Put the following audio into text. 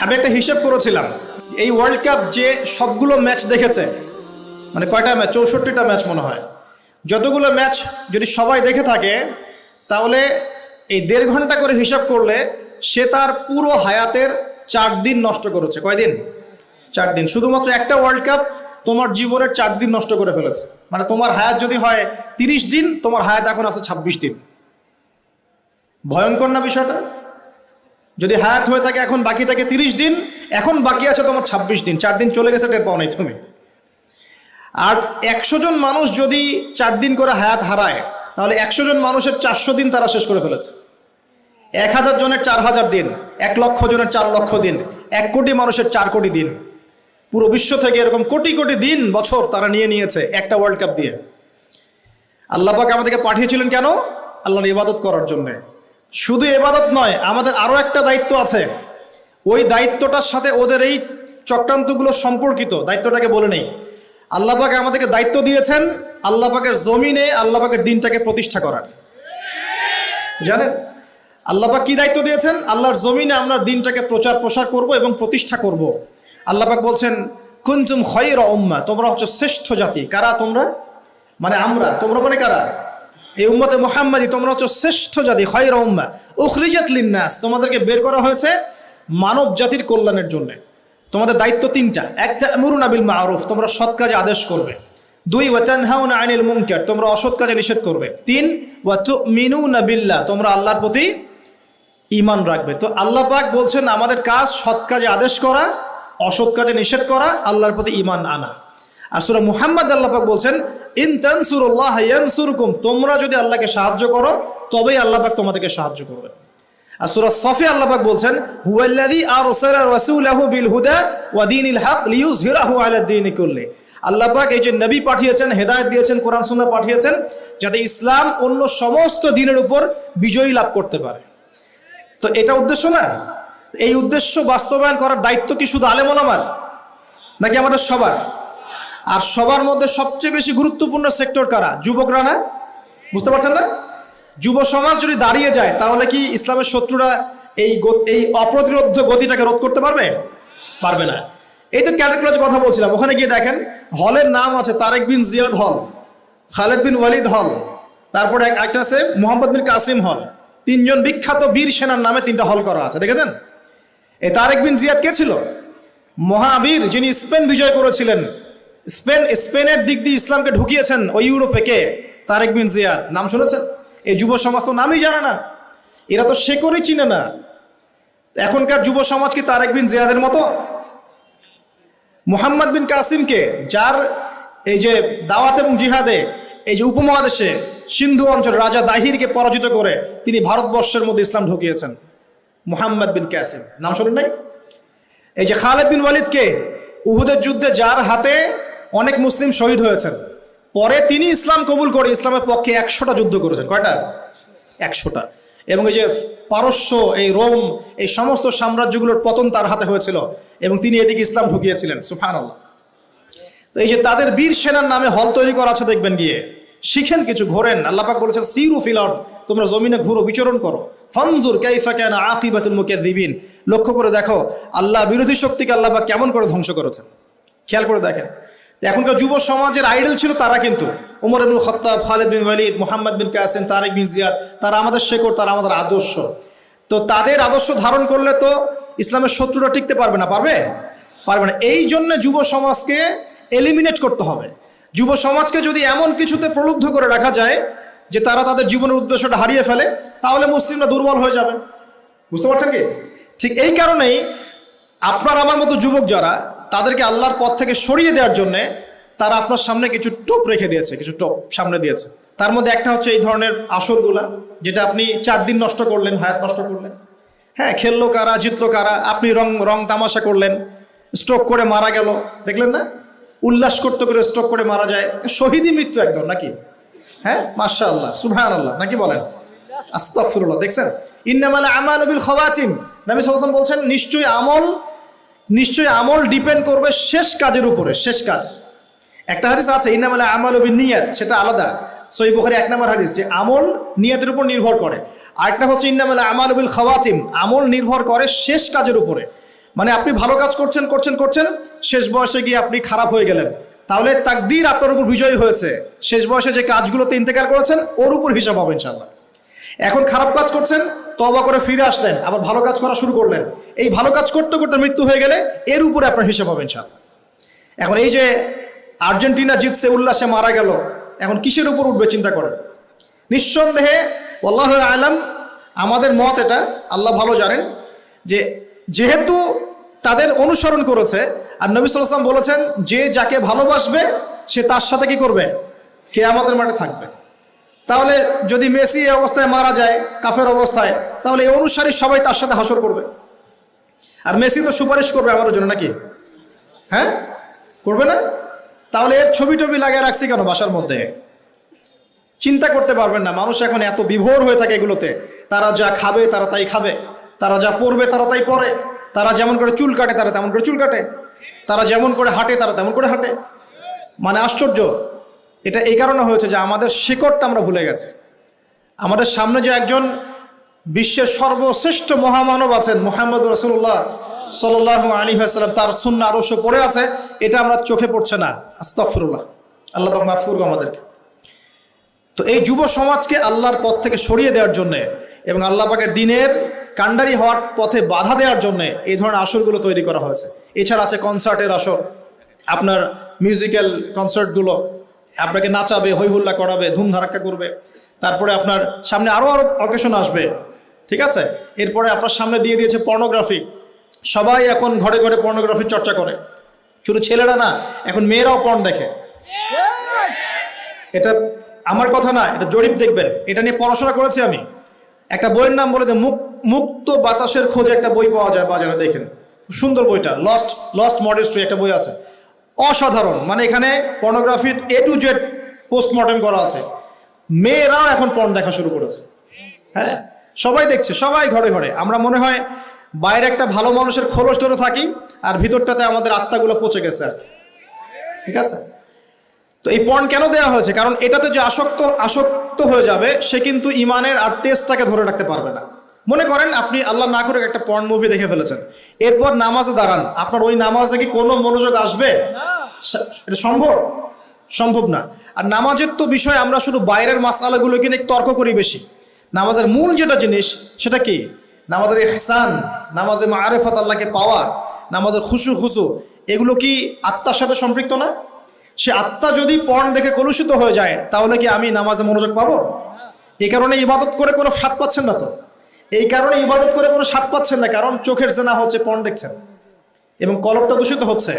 আমি একটা হিসেব করেছিলাম, এই ওয়ার্ল্ড কাপ যে সবগুলো ম্যাচ দেখেছে মানে কয়টা ম্যাচ চৌষট্টিটা ম্যাচ মনে হয়। যতগুলো ম্যাচ যদি সবাই দেখে থাকে, তাহলে এই দেড় ঘণ্টা করে হিসাব করলে সে তার পুরো হায়াতের চার দিন নষ্ট করেছে। কয়দিন? চার দিন। শুধুমাত্র একটা ওয়ার্ল্ড কাপ তোমার জীবনের চার দিন নষ্ট করে ফেলেছে। মানে তোমার হায়াত যদি হয় তিরিশ দিন, তোমার হায়াত এখন আছে ছাব্বিশ দিন। ভয়ঙ্কর না বিষয়টা? যদি হায়াত হয়ে থাকে এখন, বাকি থাকে তিরিশ দিন, এখন বাকি আছে তোমার ছাব্বিশ দিন। চার দিন চলে গেছে, টের পাও নাই তুমি। আর একশো জন মানুষ যদি চার দিন করে হায়াত হারায়, তাহলে একশো জন মানুষের চারশো দিন তারা শেষ করে ফেলেছে। এক হাজার জনের চার হাজার দিন, এক লক্ষ জনের চার লক্ষ দিন, এক কোটি মানুষের চার কোটি দিন। পুরো বিশ্ব থেকে এরকম কোটি কোটি দিন, বছর তারা নিয়ে নিয়েছে একটা ওয়ার্ল্ড কাপ দিয়ে। আল্লাহ পাক আমাদেরকে পাঠিয়েছিলেন কেন? আল্লাহর ইবাদত করার জন্য। শুধু ইবাদত নয়, আমাদের আরও একটা দায়িত্ব আছে। ওই দায়িত্বটার সাথে ওদের এই চক্রান্তগুলো সম্পর্কিত, দায়িত্বটাকে বলে নেই। আল্লাহ পাক আমাদেরকে দায়িত্ব দিয়েছেন, আল্লাহ পাকের জমিনে আল্লাহ পাকের দিনটাকে প্রতিষ্ঠা করার। জানেন? আল্লাহ পাক কি দায়িত্ব দিয়েছেন? আল্লাহর জমিনে আমরা দিনটাকে প্রচার প্রসার করব এবং প্রতিষ্ঠা করব। আল্লাহ পাক বলছেন, কুনতুম খয়র উম্মা তোমরা হচ্ছে শ্রেষ্ঠ জাতি। কারা তোমরা? মানে আমরা। তোমরা মানে কারা? এই উম্মতে মোহাম্মদী তোমরা হচ্ছে শ্রেষ্ঠ জাতি, খয়র উম্মা। উখরিজাত লিন্নাস, তোমাদেরকে বের করা হয়েছে মানব জাতির কল্যাণের জন্য। তোমাদের দায়িত্ব তিনটা। একটা মুরুন আবিল মারুফ, তোমরা সৎ কাজে আদেশ করবে। দুই, ওয়াতানহাউন আনিল মুনকার, তোমরা অসৎ কাজে নিষেধ করবে। তিন ওয়াতু মিনু নাবিল্লা তোমরা আল্লাহর প্রতি ইমান রাখবে। তো আল্লাহ পাক বলছেন, আমাদের কাজ সৎ কাজে আদেশ করা, অসৎ কাজে নিষেধ করা, আল্লাহর প্রতি ইমান আনা। আর সুরা মুহাম্মদ আল্লাহ পাক বলছেন, ইন তানসুরুল্লাহ ইয়ানসুরকুম তোমরা যদি আল্লাহকে সাহায্য করো, তবেই আল্লাহ পাক তোমাদেরকে সাহায্য করবে। আর সফি আল্লাহ পাক বলছেন, হুয়াল্লাযী আরসালা রাসূলাহু বিল হুদা ওয়া দীনিল হক লিইয়ুযহিরাহু আলা দীনি কুল্লি আল্লাহ পাক এই যে নবী পাঠিয়েছেন, হেদায়েত দিয়েছেন, কোরআন, সুন্নাহ পাঠিয়েছেন, যাতে ইসলাম অন্য সমস্ত দিনের উপর বিজয়ী লাভ করতে পারে। তো এটা উদ্দেশ্য না? এই উদ্দেশ্য বাস্তবায়ন করার দায়িত্ব কি শুধু আলেমলামার নাকি আমাদের সবার? আর সবার মধ্যে সবচেয়ে বেশি গুরুত্বপূর্ণ সেক্টর কারা? যুবকরা না বুঝতে পারছেন না? যুব সমাজ যদি দাঁড়িয়ে যায়, তাহলে কি ইসলামের শত্রুরা এই এই অপ্রতিরোধ গতিটাকে রোধ করতে পারবে? পারবে না। এই তো ক্যারেক্টার কথা বলছিলাম। ওখানে গিয়ে দেখেন, হলের নাম আছে তারেক বিন জিয়াদ হল, খালেদ বিন ওয়ালিদ হল, তারপরে এক- একটা আছে মোহাম্মদ বিন কাসিম হল। তিনজন বিখ্যাত বীর সেনার নামে তিনটা হল করা আছে, দেখেছেন? এই তারেক বিন জিয়াদ কে ছিল? মহাবীর যিনি স্পেন বিজয় করেছিলেন। স্পেন স্পেনের দিক দিয়ে ইসলামকে ঢুকিয়েছেন ওই ইউরোপে কে? তারেক বিন জিয়াদ। নাম শুনেছেন? এই যুব সমাজ তো নামই জানে না। এরা তো শেকরই চিনে না। এখনকার যুব সমাজ কি তারেক বিন জিয়াদের মতো? মোহাম্মদ বিন কাসিমকে, যার এই যে দাওয়াত এবং জিহাদে, এই যে উপমহাদেশে, সিন্ধু অঞ্চল রাজা দাহিরকে পরাজিত করে তিনি ভারতবর্ষের মধ্যে ইসলাম ঢুকিয়েছেন। মোহাম্মদ বিন কাসিম। নাম শোনেন নাই? এই যে খালেদ বিন ওয়ালিদকে, উহুদের যুদ্ধে যার হাতে অনেক মুসলিম শহীদ হয়েছেন। পরে তিনি ইসলাম কবুল করে ইসলামের পক্ষে একশোটা যুদ্ধ করেছেন। কয়টা? একশোটা। এবং এই যে পারস্য, এই রোম, এই সমস্ত সাম্রাজ্যগুলোর পতন তার হাতে হয়েছিল এবং তিনি এদিকে ইসলাম ঢুকিয়েছিলেন। সুফান তো এই যে তাদের বীর সেনার নামে হল তৈরি করা আছে দেখবেন গিয়ে। শিখেন কিছু, ঘোরেন। আল্লাপাক বলেছেন, সিরু ফিলর তোমরা জমিনে ঘুরো, বিচরণ করো। ফনজুর কাইফা কেন আতিবাতুল মুকে দিবিন লক্ষ্য করে দেখো, আল্লাহ বিরোধী শক্তিকে আল্লাপাক কেমন করে ধ্বংস করেছেন। খেয়াল করে দেখেন এখনকার যুব সমাজের আইডল ছিল তারা কিন্তু। উমর ইবনুল খত্তাব, খালেদ বিন ওয়ালিদ, মোহাম্মদ বিন কাসেম, তারেক বিন জিয়াদ, তারা আমাদের শেকড় তারা আমাদের আদর্শ। তো তাদের আদর্শ ধারণ করলে তো ইসলামের শত্রুরা টিকতে পারবে না, পারবে? পারবে না। এই জন্য যুব সমাজকে এলিমিনেট করতে হবে। যুব সমাজকে যদি এমন কিছুতে প্রলুব্ধ করে রাখা যায় যে তারা তাদের জীবনের উদ্দেশ্যটা হারিয়ে ফেলে, তাহলে মুসলিমরা দুর্বল হয়ে যাবে। বুঝতে পারছেন কি? ঠিক এই কারণেই আপনার, আমার মতো যুবক যারা তাদেরকে আল্লাহর পথ থেকে সরিয়ে দেওয়ার জন্য তারা আপনার সামনে কিছু টোপ রেখে দিয়েছে, কিছু টোপ সামনে দিয়েছে। তার মধ্যে একটা হচ্ছে এই ধরনের আসরগুলা, যেটা আপনি চার দিন নষ্ট করলেন, হায়াত নষ্ট করলেন। হ্যাঁ খেললো কারা, জিতলো কারা, আপনি রং রং তামাশা করলেন স্ট্রোক করে মারা গেল, দেখলেন না? উল্লাস করতে করে স্ট্রোক করে মারা যায়। শহীদই মৃত্যু একদম, নাকি? হ্যাঁ মাশা আল্লাহ সুবহান আল্লাহ নাকি বলেন? আস্তাগফিরুল্লাহ, দেখছেন? ইন্নামাল আমাল বিল খাওয়াতিম। নবী আলাইহি বলছেন, নিশ্চয়ই আমল নিশ্চয়ই আমল ডিপেন্ড করবে শেষ কাজের উপরে, শেষ কাজ। একটা হাদিস আছে, ইন্নামাল আমাল বিন নিয়াত সেটা আলাদা। সই বুখারি এক নম্বর হাদিস, যে আমল নিয়াতের উপর নির্ভর করে। আরেকটা হচ্ছে ইন্নামাল আমাল বিল খাওয়াতিম, আমল নির্ভর করে শেষ কাজের উপরে। মানে আপনি ভালো কাজ করছেন করছেন করছেন, শেষ বয়সে গিয়ে আপনি খারাপ হয়ে গেলেন। তাহলে তাকদির আপনার উপর বিজয়ী হয়েছে। শেষ বয়সে যে কাজগুলোতে ইন্তেকাল করেছেন, ওর উপর হিসাব হবে ইনশাল্লাহ এখন খারাপ কাজ করছেন তবা করে ফিরে আসলেন, আবার ভালো কাজ করা শুরু করলেন। এই ভালো কাজ করতে করতে মৃত্যু হয়ে গেলে এর উপরে আপনার হিসাব হবে ইনশাল্লাহ এখন এই যে আর্জেন্টিনা জিতছে, উল্লাসে মারা গেল, এখন কিসের উপর উঠবে চিন্তা করেন? নিঃসন্দেহে আল্লাহ আলাম, আমাদের মত এটা, আল্লাহ ভালো জানেন, যে যেহেতু তাদের অনুসরণ করেছে, আর নবী সাল্লাম বলেছেন, যে যাকে ভালোবাসবে, সে তার সাথে কি করবে? কে আমাদের মাঠে থাকবে। তাহলে যদি মেসি এই অবস্থায় মারা যায়, কাফের অবস্থায়, তাহলে এই অনুসারী সবাই তার সাথে হাসর করবে। আর মেসি তো সুপারিশ করবে আমাদের জন্য নাকি? হ্যাঁ? করবে না? তাহলে এর ছবি টবি লাগিয়ে রাখছি কেন বাসার মধ্যে? চিন্তা করতে পারবেন না, মানুষ এখন এত বিভোর হয়ে থাকে এগুলোতে। তারা যা খাবে, তারা তাই খাবে। তারা যা পরবে, তারা তাই পরে। তারা যেমন করে চুল কাটে, তারা তেমন করে চুল কাটে। তারা যেমন করে হাঁটে, তারা তেমন করে হাঁটে। মানে আশ্চর্য। এটা এই কারণে হয়েছে যে আমাদের শিকড়টা আমরা ভুলে গেছি। আমাদের সামনে যে একজন বিশ্বের সর্বশ্রেষ্ঠ মহামানব আছেন মোহাম্মদ রসুল্লাহ সাল্লাহ আলী হাসালাম তার সুন্না আদর্শ পড়ে আছে, এটা আমরা চোখে পড়ছে না। আস্তফরুল্লাহ আল্লাহ মাফুর আমাদেরকে। তো এই যুব সমাজকে আল্লাহর পথ থেকে সরিয়ে দেওয়ার জন্যে এবং আল্লাহ দিনের কাণ্ডারি হওয়ার পথে বাধা দেওয়ার জন্যে এই ধরনের আসরগুলো তৈরি করা হয়েছে। এছাড়া আছে কনসার্টের আসর। আপনার মিউজিক্যাল কনসার্টগুলো আপনাকে নাচাবে, হৈহুল্লা করাবে ধুম ধুমধারাক্কা করবে। তারপরে আপনার সামনে আরও আরও অকেশন আসবে। ঠিক আছে? এরপরে আপনার সামনে দিয়ে দিয়েছে পর্নোগ্রাফি সবাই এখন ঘরে ঘরে পর্নোগ্রাফির চর্চা করে। শুধু ছেলেরা না, এখন মেয়েরাও পর্ন দেখে। এটা আমার কথা না, এটা জরিপ দেখবেন। এটা নিয়ে পড়াশোনা করেছি আমি। একটা বইয়ের নাম বলে যে, মুক, মুক্ত বাতাসের খোঁজে একটা বই পাওয়া যায় বাজারে, দেখেন। সুন্দর বইটা। লস্ট লস্ট মডেস্ট্রি একটা বই আছে। অসাধারণ। মানে এখানে পর্নোগ্রাফির এ টু জেড পোস্টমর্টেম করা আছে। মেয়েরাও এখন পর্ন দেখা শুরু করেছে। হ্যাঁ? সবাই দেখছে, সবাই ঘরে ঘরে। আমরা মনে হয় বাইরে একটা ভালো মানুষের খোলস ধরে থাকি আর ভিতরটাতে আমাদের আত্মাগুলো পচে গেছে আর ঠিক আছে? তো এই পণ কেন দেওয়া হয়েছে? কারণ এটাতে যে আসক্ত আসক্ত হয়ে যাবে, সে কিন্তু ইমানের আর তেজটাকে ধরে রাখতে পারবে না। মনে করেন আপনি আল্লাহ না করে একটা পর্ন মুভি দেখে ফেলেছেন। এরপর নামাজে দাঁড়ান। আপনার ওই নামাজে কি কোনো মনোযোগ আসবে? সা- এটা সম্ভব? সম্ভব না। আর নামাজের তো বিষয়, আমরা শুধু বাইরের মাসালাগুলোকে নিয়ে তর্ক করি বেশি। নামাজের মূল যেটা জিনিস, সেটা কি? নামাজের ইহসান নামাজে মারেফত আল্লাহকে পাওয়া, নামাজের খুশু খুশু এগুলো কি আত্মার সাথে সম্পৃক্ত না? সে আত্মা যদি পণ দেখে কলুষিত হয়ে যায়, তাহলে কি আমি নামাজে মনোযোগ পাবো? এই কারণে ইবাদত করে কোনো স্বাদ পাচ্ছেন না তো। এই কারণে ইবাদত করে কোনো স্বাদ পাচ্ছেন না, কারণ চোখের জেনা হচ্ছে পণ দেখছেন। এবং কলবটা দূষিত হচ্ছে।